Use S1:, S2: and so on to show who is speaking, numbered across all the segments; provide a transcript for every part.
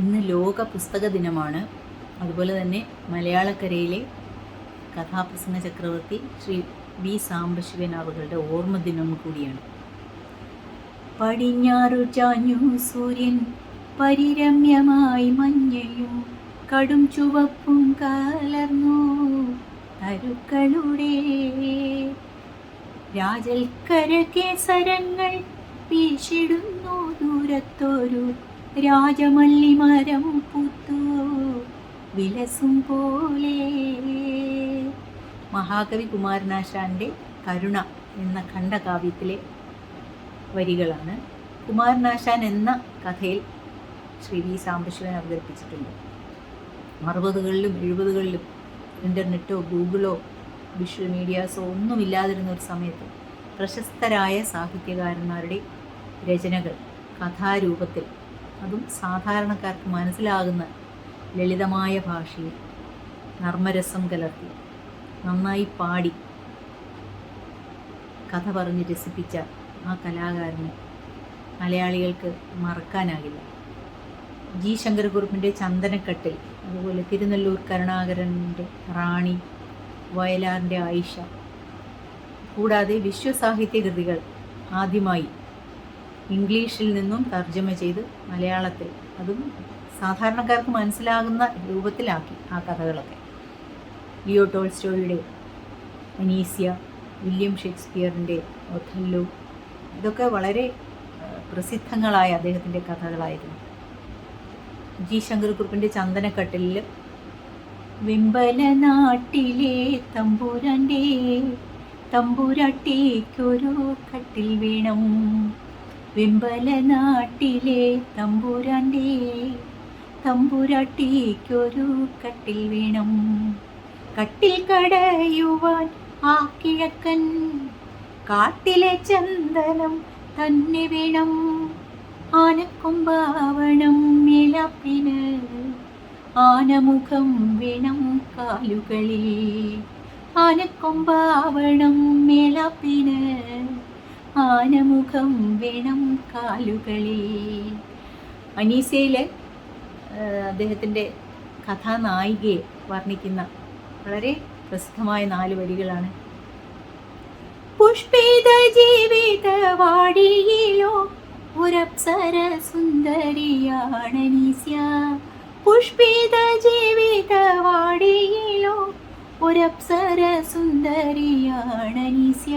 S1: ഇന്ന് ലോക പുസ്തക ദിനമാണ്. അതുപോലെ തന്നെ മലയാളക്കരയിലെ കഥാപ്രസംഗ ചക്രവർത്തി ശ്രീ വി സാംബശിവൻ അവരുടെ ഓർമ്മ ദിനം കൂടിയാണ്. പടിഞ്ഞാറു ചാഞ്ഞു സൂര്യൻ പരിരമ്യമായി മഞ്ഞയും കടും ചുവപ്പും കലർന്നു. തരുക്കളുടെ രാജൽക്കര കേസരങ്ങൾ വീശിടുന്നു ദൂരത്തൊരു രാജമല്ലി മരം പൂത്തു. വിലസും പോലെ. മഹാകവി കുമാരനാശാന്റെ കരുണ എന്ന ഖണ്ഡകാവ്യത്തിലെ വരികളാണ്. കുമാരനാശാൻ എന്ന കഥയിൽ ശ്രീ വി സാംബശിവൻ അവതരിപ്പിച്ചിട്ടുണ്ട്. അറുപതുകളിലും എഴുപതുകളിലും ഇന്റർനെറ്റോ ഗൂഗിളോ വിഷ്വൽ മീഡിയാസോ ഒന്നുമില്ലാതിരുന്ന ഒരു സമയത്ത് പ്രശസ്തരായ സാഹിത്യകാരന്മാരുടെ രചനകൾ കഥാരൂപത്തിൽ അതും സാധാരണക്കാർക്ക് മനസ്സിലാകുന്ന ലളിതമായ ഭാഷയിൽ നർമ്മരസം കലർത്തി നന്നായി പാടി കഥ പറഞ്ഞ് രസിപ്പിച്ച ആ കലാകാരനെ മലയാളികൾക്ക് മറക്കാനാകില്ല. ജി ശങ്കരക്കുറുപ്പിന്റെ ചന്ദനക്കട്ടിൽ അതുപോലെ തിരുനെല്ലൂർ കരുണാകരന്റെ റാണി വയലാറിന്റെ ആയിഷ കൂടാതെ വിശ്വസാഹിത്യ കൃതികൾ ആദ്യമായി ഇംഗ്ലീഷിൽ നിന്നും തർജമ ചെയ്ത് മലയാളത്തിൽ. അതും സാധാരണക്കാർക്ക് മനസ്സിലാകുന്ന രൂപത്തിലാക്കി ആ കഥകളൊക്കെ. ലിയോ ടോൾസ്റ്റോയുടെ അനീസ്യ വില്യം ഷേക്സ്പിയറിന്റെ ഒഥല്ലോ ഇതൊക്കെ വളരെ പ്രസിദ്ധങ്ങളായ അദ്ദേഹത്തിന്റെ കഥകളായിരുന്നു. ജി ശങ്കരക്കുറുപ്പിന്റെ ചന്ദനക്കട്ടിലിൽ വെമ്പല നാട്ടിലെ തമ്പൂരാന്റെ തമ്പൂരാട്ടിക്കൊരു കട്ടിൽ വേണം. വെമ്പല നാട്ടിലെ തമ്പുരാന്റെ തമ്പുരാട്ടിക്കൊരു കട്ടിൽ വീണം. കട്ടിൽ കടയുവാൻ ആ കിഴക്കൻ കാട്ടിലെ ചന്ദനം തന്നെ വീണം. ആനക്കൊമ്പാവണം മേലാപ്പിന് ആനമുഖം വീണം കാലുകളിൽ. ആനക്കൊമ്പാവണം മേലാപ്പിന് ആനമുഖം വേണം കാലുകളിൽ. അനീസയിലെ അദ്ദേഹത്തിന്റെ കഥാനായികയെ വർണിക്കുന്ന വളരെ പ്രസിദ്ധമായ നാല് വരികളാണ്. പുഷ്പിത ജീവിത വാടിയിലോ ഒരപ്സര സുന്ദരിയാണനീസ്യ പുഷ്പിത ജീവിത വാടിയിലോ ഒരപ്സര സുന്ദരിയാണനീസ്യ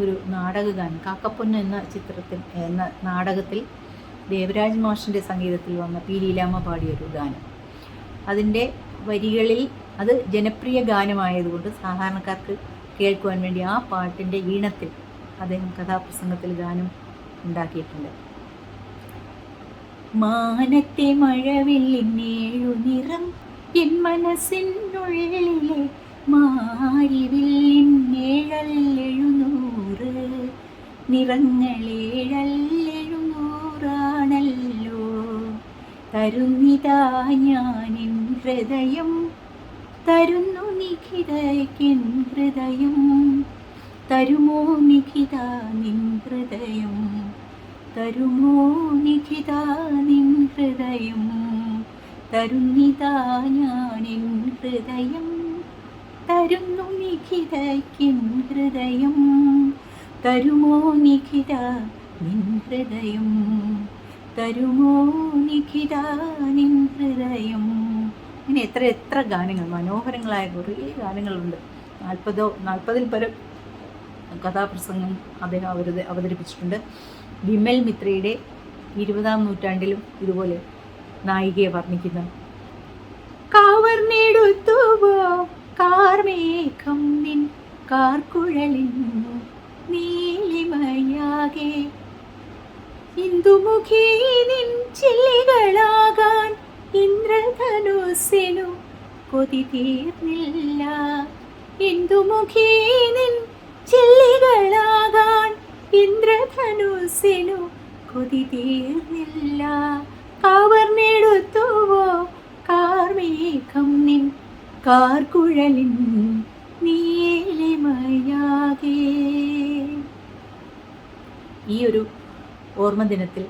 S1: ഒരു നാടകഗാനം കാക്കപ്പൊന്ന് എന്ന ചിത്രത്തിൽ എന്ന നാടകത്തിൽ ദേവരാജ് മാഷിന്റെ സംഗീതത്തിൽ വന്ന പി. ലീലാമ്മ പാടിയൊരു ഗാനം. അതിന്റെ വരികളിൽ അത് ജനപ്രിയ ഗാനമായതുകൊണ്ട് സാധാരണക്കാർക്ക് കേൾക്കുവാൻ വേണ്ടി ആ പാട്ടിന്റെ ഈണത്തിൽ അദ്ദേഹം കഥാപ്രസംഗത്തിൽ ഗാനം ഉണ്ടാക്കിയിട്ടുണ്ട്. മാനത്തെ മഴവില്ലിന്നേഴു നിറം എൻ മനസ്സിനുള്ളിലെ മാരിവില്ലിന്നേഴല്ലെഴുന്നൂറ് നിറങ്ങളേഴല്ലെഴുന്നൂറാണല്ലോ തരുന്നിതാ ഞാനിൻ ഹൃദയം. തരുന്നു നിഖിതയ്ക്കിൻ ഹൃദയം. തരുമോ നിഖിത നിൻ ഹൃദയം. തരുമോ നിഖിത നിൻ ഹൃദയം. തരുന്നിതാ ഞാനിൻ ഹൃദയം. തരുന്നു നിഖിതയ്ക്കിൻ ഹൃദയം. തരുമോ നിഖിത നിൻ ഹൃദയം? തരുമോ നിഖിത നിൻ ഹൃദയം? ഇങ്ങനെ എത്ര എത്ര ഗാനങ്ങൾ മനോഹരങ്ങളായ കുറേ ഗാനങ്ങളുണ്ട്. നാൽപ്പതോ നാൽപ്പതിൽ പരം കഥാപ്രസംഗം അദ്ദേഹം അവർ അവതരിപ്പിച്ചിട്ടുണ്ട്. വിമൽ മിത്രയുടെ ഇരുപതാം നൂറ്റാണ്ടിലും ഇതുപോലെ നായികയെ വർണിക്കുന്ന കാവർന്നെടുത്തുവോ കാർമേഘം നിൻ കാർക്കുഴലിൻ നീലിമയാകെ. ഇന്ദുമുഖി നിൻ ചില്ലികളാകാൻ ഇന്ദ്രധനുസെനു കൊതി തീർന്നില്ല. ഇന്ദുമുഖി നിൻ ചെല്ലികളാകാൻ ഇന്ദ്രധനുസിനു കൊതി തീർന്നില്ല. കാവർന്നെടുത്തുവോ കാർമേഘം നിൻ കാർക്കുഴലിൻ നീലമയാകേ. ഈ ഒരു ഓർമ്മ ദിനത്തിൽ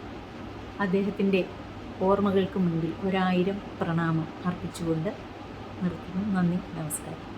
S1: അദ്ദേഹത്തിന്റെ ഓർമ്മകൾക്ക് മുൻപിൽ ഒരായിരം പ്രണാമം അർപ്പിച്ചുകൊണ്ട് നിർത്തുന്നു. നന്ദി നമസ്കാരം.